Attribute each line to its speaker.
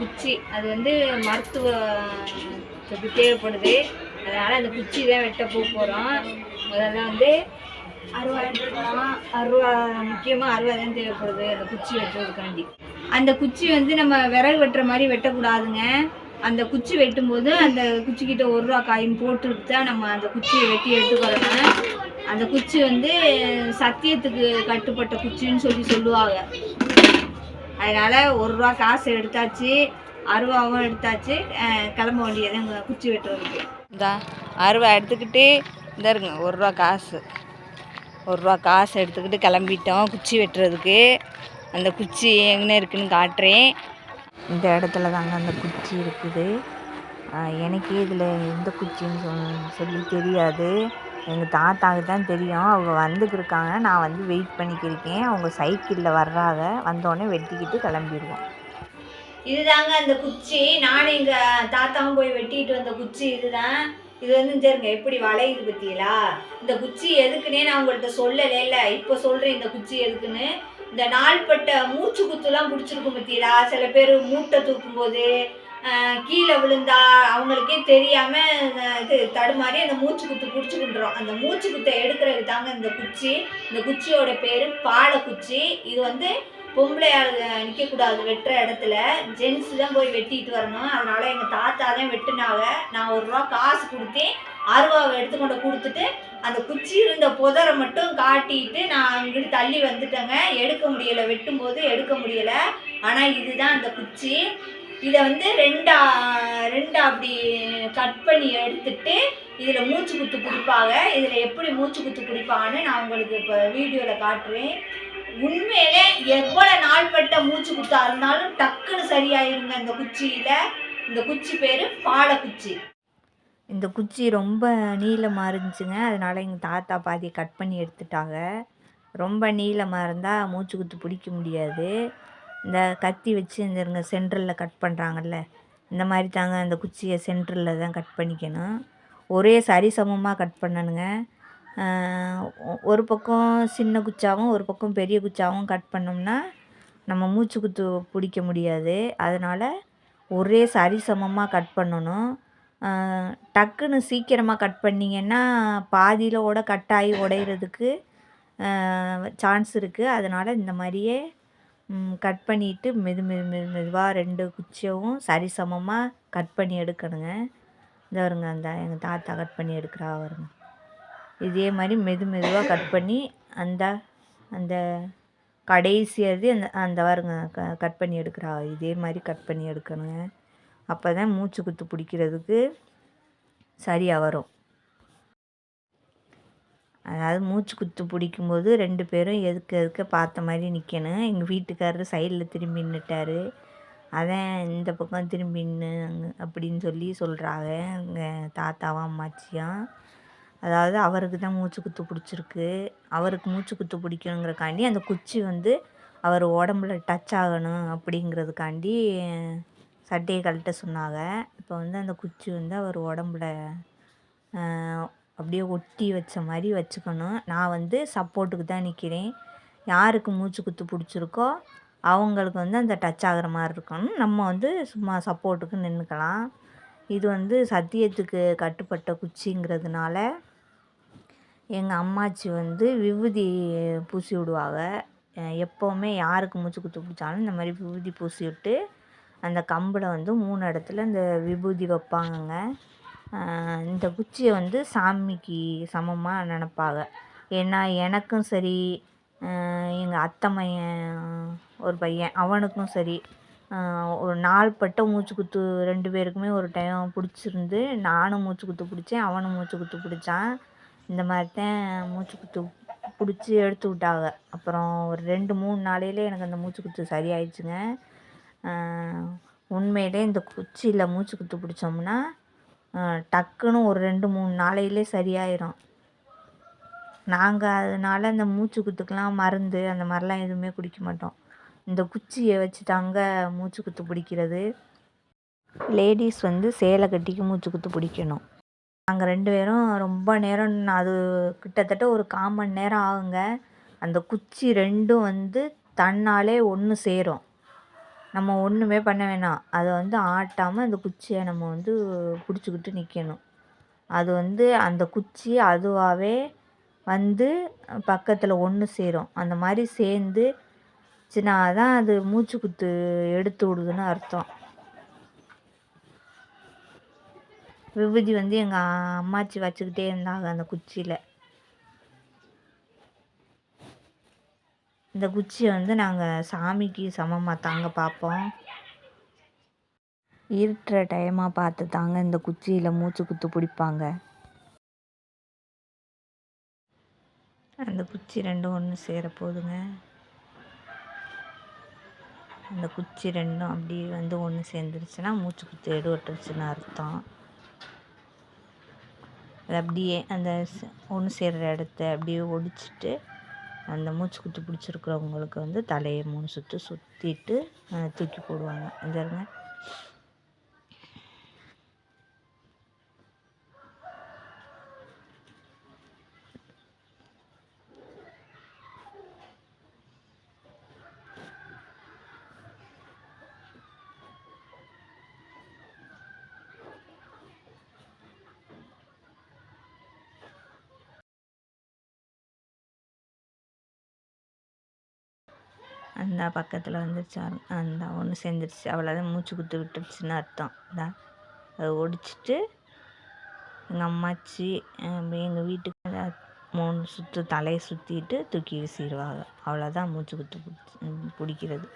Speaker 1: குச்சி. அது வந்து மருத்துவ தேவைப்படுது. அதனால் அந்த குச்சி தான் வெட்ட போக போகிறோம் முதல்ல வந்து அருவா எடுத்துக்கலாம் அருவா முக்கியமாக அருவா தான் தேவைப்படுது அந்த குச்சி வெட்டுறதுக்காண்டி. அந்த குச்சி வந்து நம்ம விறகு வெட்டுற மாதிரி வெட்டக்கூடாதுங்க. அந்த குச்சி வெட்டும்போது அந்த குச்சிக்கிட்ட ஒரு ரூபா காயின் போட்டுட்டு தான் நம்ம அந்த குச்சியை வெட்டி எடுத்துக்கிறோம் அந்த குச்சி வந்து சத்தியத்துக்கு கட்டுப்பட்ட குச்சின்னு சொல்லி சொல்லுவாங்க. அதனால் ஒரு ரூபா காசு எடுத்தாச்சு அருவாவும் எடுத்தாச்சு கிளம்ப வேண்டியது எங்கள் குச்சி வெட்டுறதுக்கு இந்த அருவா எடுத்துக்கிட்டு இந்த இருங்க ஒரு ரூபா காசு. ஒரு ரூபா காசு எடுத்துக்கிட்டு கிளம்பிட்டோம் குச்சி வெட்டுறதுக்கு அந்த குச்சி எங்கே இருக்குன்னு காட்டுறேன். இந்த இடத்துல தாங்க அந்த குச்சி இருக்குது. எனக்கே இதில் எந்த குச்சின்னு சொல் சொல்லி தெரியாது. எங்கள் தாத்தாவுக்கு தான் தெரியும். அவங்க வந்துக்கிருக்காங்க நான் வந்து வெயிட் பண்ணிக்கிருக்கேன் அவங்க சைக்கிளில் வர்றாங்க. வந்தோடனே வெட்டிக்கிட்டு கிளம்பிடுவோம் இதுதாங்க அந்த குச்சி. நானும் எங்கள் தாத்தாவும் போய் வெட்டிட்டு வந்த குச்சி இதுதான். இது வந்து தெரியுங்க எப்படி வளையுது பற்றியலா இந்த குச்சி எதுக்குன்னே நான் உங்கள்கிட்ட சொல்லலை இல்லை. இப்போ சொல்கிறேன் இந்த குச்சி எதுக்குன்னு. இந்த நாள்பட்ட மூச்சு குத்துலாம் பிடிச்சிருக்கும் பற்றியலா சில பேர் மூட்டை தூக்கும்போது கீழே விழுந்தா அவங்களுக்கே தெரியாம இது தடுமாறி அந்த மூச்சு குத்து பிடிச்சிக்கின்றோம். அந்த மூச்சு குத்தை எடுக்கிறதுக்கு தாங்க இந்த குச்சி. இந்த குச்சியோட பேர் பாலை குச்சி இது வந்து பொம்பளை நிற்கக்கூடாது வெட்டுற இடத்துல. ஜென்ஸ் தான் போய் வெட்டிட்டு வரணும். அதனால எங்கள் தாத்தா தான் வெட்டுனாங்க. நான் ஒரு ரூபா காசு கொடுத்து அருவாவை எடுத்துக்கொண்டு கொடுத்துட்டு அந்த குச்சி இருந்த புதரை மட்டும் காட்டிட்டு நான் அங்கிட்டு தள்ளி வந்துட்டேங்க. எடுக்க முடியலை. வெட்டும்போது எடுக்க முடியலை. ஆனால் இதுதான் அந்த குச்சி. இதை வந்து ரெண்டா ரெண்டா அப்படி கட் பண்ணி எடுத்துட்டு இதில் மூச்சு குத்து குடிப்பாங்க. இதில் எப்படி மூச்சு குத்து குடிப்பாங்கன்னு நான் உங்களுக்கு இப்போ வீடியோவில் காட்டுவேன் உண்மையிலே எவ்வளோ நாள்பட்ட மூச்சு குத்தா இருந்தாலும் டக்குன்னு சரியாயிருங்க இந்த குச்சியில். இந்த குச்சி பேர் பாலக்குச்சி. இந்த குச்சி ரொம்ப நீளமாக இருந்துச்சுங்க. அதனால் எங்கள் தாத்தா பாதி கட் பண்ணி எடுத்துட்டாங்க. ரொம்ப நீளமாக இருந்தால் மூச்சு குத்து பிடிக்க முடியாது. இந்த கத்தி வச்சு இந்த இருங்க சென்டரில் கட் பண்ணுறாங்கல்ல இந்த மாதிரி தாங்க அந்த குச்சியை சென்டரில் தான் கட் பண்ணிக்கணும். ஒரே சரிசமமாக கட் பண்ணணுங்க. ஒ- ஒரு பக்கம் சின்ன குச்சாவும் ஒரு பக்கம் பெரிய குச்சாவும் கட் பண்ணோம்னா நம்ம மூச்சு குத்து பிடிக்க முடியாது. அதனால் ஒரே சரிசமமாக கட் பண்ணணும். டக்குன்னு சீக்கிரமாக கட் பண்ணிங்கன்னா பாதியில் ஓட கட் ஆகி உடையிறதுக்கு சான்ஸ் இருக்குது அதனால் இந்த மாதிரியே கட் பண்ணிவிட்டு மெது மெது மெது மெதுவாக ரெண்டு குச்சியவும் சரிசமமாக கட் பண்ணி எடுக்கணுங்க. இந்த வருங்க அந்த எங்கள் தாத்தா கட் பண்ணி எடுக்கிறா வருங்க. இதே மாதிரி மெது மெதுவாக கட் பண்ணி அந்த அந்த கடைசி அது அந்த அந்த வருங்க க கட் பண்ணி எடுக்கிறா. இதே மாதிரி கட் பண்ணி எடுக்கணுங்க. அப்போ தான் மூச்சு குத்து பிடிக்கிறதுக்கு சரியாக வரும். அதாவது மூச்சு குத்து பிடிக்கும்போது ரெண்டு பேரும் எதுக்கு எதுக்க பார்த்த மாதிரி நிற்கணும் எங்கள் வீட்டுக்காரர் சைடில் திரும்பி நின்றுட்டாரு அதான் இந்த பக்கம் திரும்பி நின்று அப்படின்னு சொல்லி சொல்கிறாங்க எங்கள் தாத்தாவும் அம்மாச்சியும். அதாவது அவருக்கு தான் மூச்சு குத்து பிடிச்சிருக்கு. அவருக்கு மூச்சு குத்து பிடிக்கணுங்கிறக்காண்டி அந்த குச்சி வந்து அவர் உடம்புல டச் ஆகணும் அப்படிங்கிறதுக்காண்டி சட்டையை கழட்ட சொன்னாங்க. இப்போ வந்து அந்த குச்சி வந்து அவர் உடம்புல அப்படியே ஒட்டி வச்ச மாதிரி வச்சுக்கணும். நான் வந்து சப்போர்ட்டுக்கு தான் நிற்கிறேன் யாருக்கு மூச்சு குத்து பிடிச்சிருக்கோ அவங்களுக்கு வந்து அந்த டச் ஆகிற மாதிரி இருக்கணும். நம்ம வந்து சும்மா சப்போர்ட்டுக்கு நின்றுக்கலாம் இது வந்து சத்தியத்துக்கு கட்டுப்பட்ட குச்சிங்கிறதுனால எங்கள் அம்மாச்சி வந்து விபூதி பூசி விடுவாங்க. எப்போவுமே யாருக்கு மூச்சு குத்து பிடிச்சாலும் இந்த மாதிரி விபூதி பூசி விட்டு அந்த கம்பில் வந்து மூணு இடத்துல இந்த விபூதி வைப்பாங்கங்க. இந்த குச்சியை வந்து சாமிக்கு சமமாக நினப்பாங்க. ஏன்னா எனக்கும் சரி எங்கள் அத்தை பையன் ஒரு பையன் அவனுக்கும் சரி ஒரு நாள்பட்ட மூச்சு குத்து ரெண்டு பேருக்குமே ஒரு டைம் பிடிச்சிருந்து நானும் மூச்சு குத்து பிடிச்சேன் அவனும் மூச்சு குத்து பிடிச்சான். இந்த மாதிரி தான் மூச்சு குத்து பிடிச்சி எடுத்து விட்டாங்க. அப்புறம் ஒரு ரெண்டு மூணு நாளையிலே எனக்கு அந்த மூச்சு குத்து சரியாயிடுச்சுங்க. உண்மையிலே இந்த குச்சியில் மூச்சு குத்து பிடிச்சோம்னா டக்குன்னு ஒரு ரெண்டு மூணு நாளையிலே சரியாயிரும். நாங்கள் அதனால அந்த மூச்சு குத்துக்கெலாம் மருந்து அந்த மாதிரிலாம் எதுவுமே குடிக்க மாட்டோம். இந்த குச்சியை வச்சு தாங்க மூச்சு குத்து பிடிக்கிறது. லேடிஸ் வந்து சேலை கட்டிக்கு மூச்சு குத்து பிடிக்கணும். நாங்கள் ரெண்டு பேரும் ரொம்ப நேரம் அது கிட்டத்தட்ட ஒரு கால் மணி நேரம் ஆகுங்க. அந்த குச்சி ரெண்டும் வந்து தன்னாலே ஒன்று சேரும்.
Speaker 2: நம்ம ஒன்றுமே பண்ண வேணாம். அதை வந்து ஆட்டாமல் அந்த குச்சியை நம்ம வந்து பிடிச்சிக்கிட்டு நிற்கணும் அது வந்து அந்த குச்சி அதுவாகவே வந்து பக்கத்தில் ஒன்று சேரும். அந்த மாதிரி சேர்ந்து சின்ன தான் அது மூச்சு குத்து எடுத்து விடுதுன்னு அர்த்தம். விபூதி வந்து எங்கள் அம்மாச்சி வச்சுக்கிட்டே இருந்தாங்க அந்த குச்சியில். இந்த குச்சியை வந்து நாங்கள் சாமிக்கு சமமாக தாங்க பார்ப்போம் இருட்டுற டைமாக பார்த்து தாங்க இந்த குச்சியில் மூச்சு குத்து பிடிப்பாங்க. அந்த குச்சி ரெண்டும் ஒன்று சேர போதுங்க. அந்த குச்சி ரெண்டும் அப்படி வந்து ஒன்று சேர்ந்துருச்சுன்னா மூச்சு குத்து எடுவட்டுருச்சுன்னு அர்த்தம். அது அப்படியே அந்த ஒன்று சேர்கிற இடத்த அப்படியே ஒடிச்சிட்டு அந்த மூச்சு குத்து பிடிச்சிருக்கிறவங்களுக்கு வந்து தலையை மூணு சுற்று சுற்றிட்டு தூக்கி போடுவாங்க. அந்த பக்கத்தில் வந்துருச்சு அந்த ஒன்று சேர்ந்துருச்சு அவ்வளோதான் மூச்சு குத்து விட்டுருச்சுன்னு அர்த்தம். இந்தா அதை ஒடிச்சிட்டு எங்கள் அம்மாச்சி எங்கள் வீட்டுக்கு மூணு சுற்று தலையை சுற்றிட்டு தூக்கி வீசிடுவாங்க. அவ்வளோதான் மூச்சு குத்து பிடிச்சி பிடிக்கிறது.